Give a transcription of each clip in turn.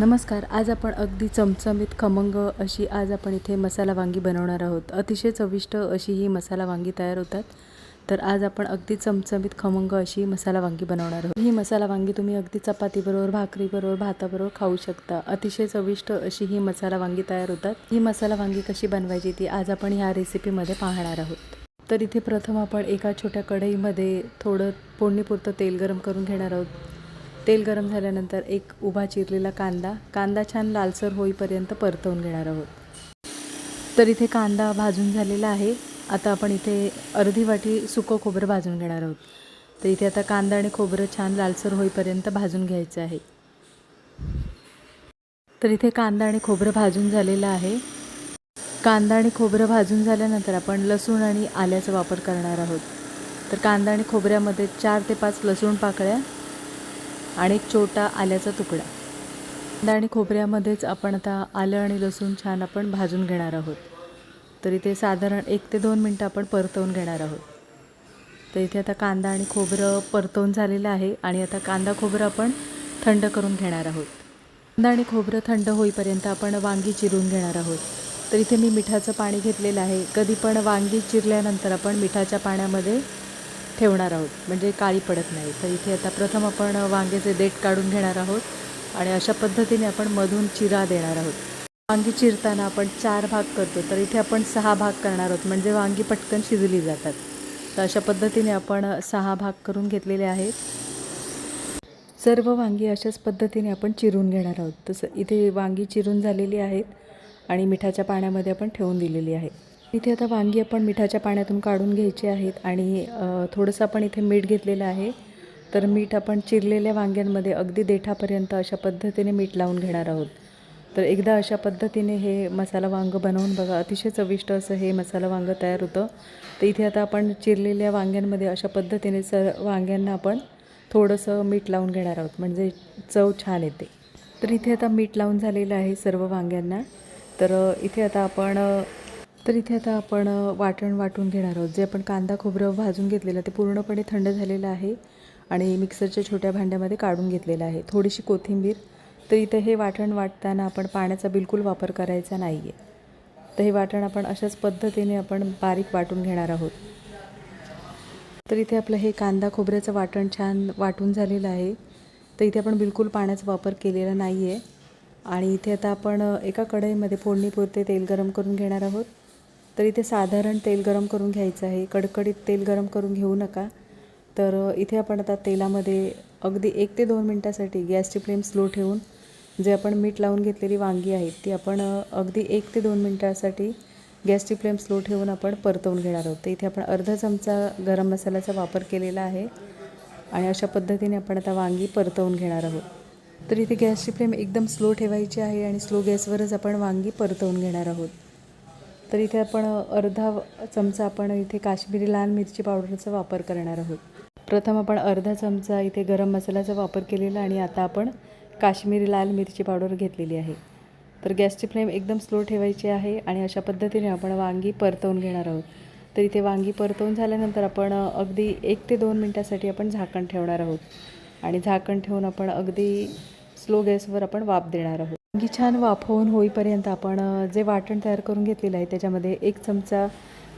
नमस्कार. आज आपण अगदी चमचमीत खमंग अशी आज आपण इथे मसाला वांगी बनवणार आहोत. अतिशय चविष्ट अशी ही मसाला वांगी तयार होतात. तर आज आपण अगदी चमचमीत खमंग अशी मसाला वांगी बनवणार आहोत. ही मसाला वांगी तुम्ही अगदी चपातीबरोबर भाकरीबरोबर भाताबरोबर खाऊ शकता. अतिशय चविष्ट अशी ही मसाला वांगी तयार होतात. ही मसाला वांगी कशी बनवायची ती आज आपण ह्या रेसिपीमध्ये पाहणार आहोत. तर इथे प्रथम आपण एका छोट्या कढईमध्ये थोडं फोडणीपुरतं तेल गरम करून घेणार आहोत. तेल गरम झाल्यानंतर एक उभा चिरलेला कांदा कांदा छान लालसर होईपर्यंत परतवून घेणार आहोत. तर इथे कांदा भाजून झालेला आहे. आता आपण इथे अर्धी वाटी सुकं खोबरं भाजून घेणार आहोत. तर इथे आता कांदा आणि खोबरं छान लालसर होईपर्यंत भाजून घ्यायचं आहे. तर इथे कांदा आणि खोबरं भाजून झालेलं आहे. कांदा आणि खोबरं भाजून झाल्यानंतर आपण लसूण आणि आल्याचा वापर करणार आहोत. तर कांदा आणि खोबऱ्यामध्ये चार ते पाच लसूण पाकळ्या आणि एक छोटा आल्याचा तुकडा. कांदा आणि खोबऱ्यामध्येच आपण आता आलं आणि लसूण छान आपण भाजून घेणार आहोत. तर इथे साधारण एक ते दोन मिनटं आपण परतवून घेणार आहोत. तर इथे आता कांदा आणि खोबरं परतवून झालेलं आहे आणि आता कांदा खोबरं आपण थंड करून घेणार आहोत. कांदा आणि खोबरं थंड होईपर्यंत आपण वांगी चिरून घेणार आहोत. तर इथे मी मिठाचं पाणी घेतलेलं आहे. कधी पण वांगी चिरल्यानंतर आपण मिठाच्या पाण्यामध्ये ठेवणार आहोत. म्हणजे काळी पडत नाही. तर इथे आता प्रथम आपण वांग्याचे देठ काढून घेणार आहोत आणि अशा पद्धतीने आपण मधून चिरा देणार आहोत. वांगी चिरताना आपण चार भाग करतो तर इथे आपण सहा भाग करणार आहोत. म्हणजे वांगी पटकन शिजली जातात. तर अशा पद्धतीने आपण सहा भाग करून घेतलेले आहेत. सर्व वांगी अशाच पद्धतीने आपण चिरून घेणार आहोत. तसं इथे वांगी चिरून झालेली आहेत आणि मिठाच्या पाण्यामध्ये आपण ठेवून दिलेली आहे. इथे आता वांगी आपण मिठाच्या पाण्यातून काढून घ्यायची आहेत आणि थोडंसं आपण इथे मीठ घेतलेलं आहे. तर मीठ आपण चिरलेल्या वांग्यांमध्ये अगदी देठापर्यंत अशा पद्धतीने मीठ लावून घेणार आहोत. तर एकदा अशा पद्धतीने हे मसाला वांगं बनवून बघा अतिशय चविष्ट असं हे मसाला वांगं तयार होतं. तर इथे आता आपण चिरलेल्या वांग्यांमध्ये अशा पद्धतीने सर वांग्यांना आपण थोडंसं मीठ लावून घेणार आहोत म्हणजे चव छान येते. तर इथे आता मीठ लावून झालेलं आहे सर्व वांग्यांना. तर इथे आता आपण तर इथे आता आपण वाटण वाटून घेणार आहोत. जे आपण कांदा खोबरं भाजून घेतलेलं ते पूर्णपणे थंड झालेलं आहे आणि मिक्सरच्या छोट्या भांड्यामध्ये काढून घेतलेलं आहे. थोडीशी कोथिंबीर तर इथे हे वाटण वाटताना आपण पाण्याचा बिलकुल वापर करायचा नाही आहे तर हे वाटण आपण अशाच पद्धतीने आपण बारीक वाटून घेणार आहोत. तर इथे आपलं हे कांदा खोबऱ्याचं वाटण छान वाटून झालेलं आहे. तर इथे आपण बिलकुल पाण्याचा वापर केलेला नाही आहे आणि इथे आता आपण एका कढईमध्ये फोडणीपुरते तेल गरम करून घेणार आहोत. तर इथे साधारण तेल गरम करून घ्यायचं आहे. कडकडीत तेल गरम करून घेऊ नका. तर इथे आपण आता तेलामध्ये अगदी एक ते दोन मिनटासाठी गॅसची फ्लेम स्लो ठेवून जे आपण मीठ लावून घेतलेली वांगी आहेत ती आपण अगदी एक ते दोन मिनटासाठी गॅसची फ्लेम स्लो ठेवून आपण परतवून घेणार आहोत. तर इथे आपण अर्धा चमचा गरम मसाल्याचा वापर केलेला आहे आणि अशा पद्धतीने आपण आता वांगी परतवून घेणार आहोत. तर इथे गॅसची फ्लेम एकदम स्लो ठेवायची आहे आणि स्लो गॅसवरच आपण वांगी परतवून घेणार आहोत. तर इथे आपण अर्धा चमचा आपण इथे काश्मीरी लाल मिरची पावडरचा वापर करणार आहोत. प्रथम आपण अर्धा चमचा इथे गरम मसाल्याचा वापर केलेला आणि आता आपण काश्मीरी लाल मिरची पावडर घेतलेली आहे. तर गॅसची फ्लेम एकदम स्लो ठेवायची आहे आणि अशा पद्धतीने आपण वांगी परतवून घेणार आहोत. तर इथे वांगी परतवून झाल्यानंतर आपण अगदी एक ते दोन मिनटासाठी आपण झाकण ठेवणार आहोत. आणि झाकण ठेवून आपण अगदी स्लो गॅसवर आपण वाफ देणार आहोत. वांगी छान वाफवून होईपर्यंत आपण जे वाटण तयार करून घेतलेलं आहे त्याच्यामध्ये एक चमचा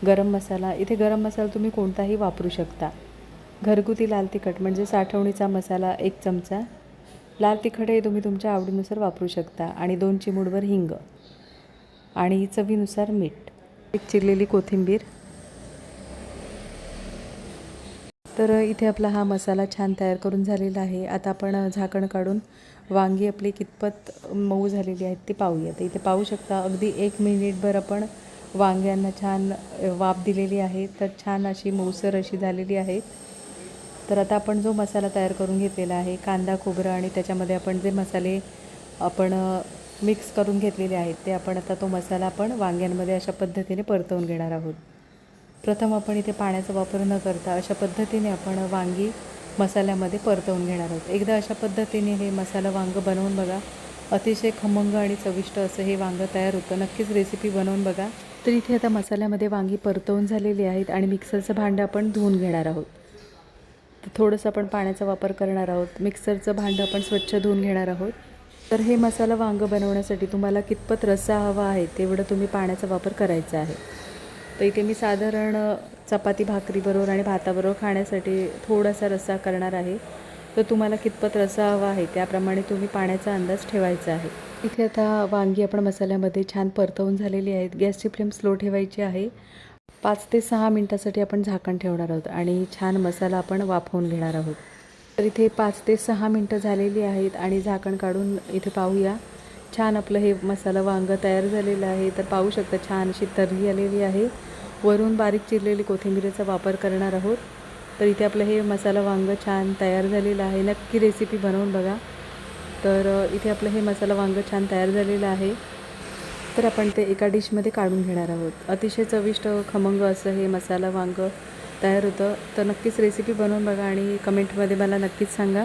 गरम मसाला इथे गरम मसाला तुम्ही कोणताही वापरू शकता. घरगुती लाल तिखट म्हणजे साठवणीचा मसाला एक चमचा. लाल तिखट हे तुम्ही तुमच्या आवडीनुसार वापरू शकता. आणि दोन चिमूडभर हिंग. आणि चवीनुसार मीठ. एक चिरलेली कोथिंबीर. तर इथे आपला हा मसाला छान तयार करून झालेला आहे. आता आपण झाकण काढून वांगी आपली कितपत मऊ झालेली आहेत ती पाहूया. तर इथे पाहू शकता अगदी एक मिनिटभर आपण वांग्यांना छान वाफ दिलेली आहे. तर छान अशी मऊसर अशी झालेली आहे. तर आता आपण जो मसाला तयार करून घेतलेला आहे कांदा खोबरं आणि त्याच्यामध्ये आपण जे मसाले आपण मिक्स करून घेतलेले आहेत ते आपण आता तो मसाला आपण वांग्यांमध्ये अशा पद्धतीने परतवून घेणार आहोत. प्रथम आपण इथे पाण्याचा वापर न करता अशा पद्धतीने आपण वांगी मसाल्यामध्ये परतवून घेणार आहोत. एकदा अशा पद्धतीने हे मसाला वांगं बनवून बघा. अतिशय खमंग आणि चविष्ट असं हे वांगं तयार होतं. नक्कीच रेसिपी बनवून बघा. तर इथे आता मसाल्यामध्ये वांगी परतवून झालेली आहेत आणि मिक्सरचं भांडं आपण धुवून घेणार आहोत. तर थोडंसं आपण पाण्याचा वापर करणार आहोत. मिक्सरचं भांडं आपण स्वच्छ धुवून घेणार आहोत. तर हे मसाला वांगं बनवण्यासाठी तुम्हाला कितपत रस्सा हवा आहे तेवढं तुम्ही पाण्याचा वापर करायचा आहे. तर इथे मी साधारण चपाती भाकरीबरोबर आणि भाताबरोबर खाण्यासाठी थोडासा रस्सा करणार आहे. तर तुम्हाला कितपत रस्सा हवा आहे त्याप्रमाणे तुम्ही पाण्याचा अंदाज ठेवायचा आहे. इथे आता वांगी आपण मसाल्यामध्ये छान परतवून झालेली आहेत. गॅसची फ्लेम स्लो ठेवायची आहे. पाच ते सहा मिनटासाठी आपण झाकण ठेवणार आहोत आणि छान मसाला आपण वाफवून घेणार आहोत. तर इथे पाच ते सहा मिनटं झालेली आहेत आणि झाकण काढून इथे पाहूया. छान आपलं हे मसाला वांगं तयार झालेलं आहे. तर पाहू शकता छान अशी तर्री आलेली आहे. वरून बारीक चिरलेली कोथिंबीरीचा वापर करणार आहोत. तर इथे आपलं हे मसाला वांगं छान तयार झालेलं आहे. नक्की रेसिपी बनवून बघा. तर इथे आपलं हे मसाला वांगं छान तयार झालेलं आहे. तर आपण ते एका डिशमध्ये काढून घेणार आहोत. अतिशय चविष्ट खमंग असं हे मसाला वांगं तयार होतं. तर नक्कीच रेसिपी बनवून बघा आणि कमेंटमध्ये मला नक्कीच सांगा.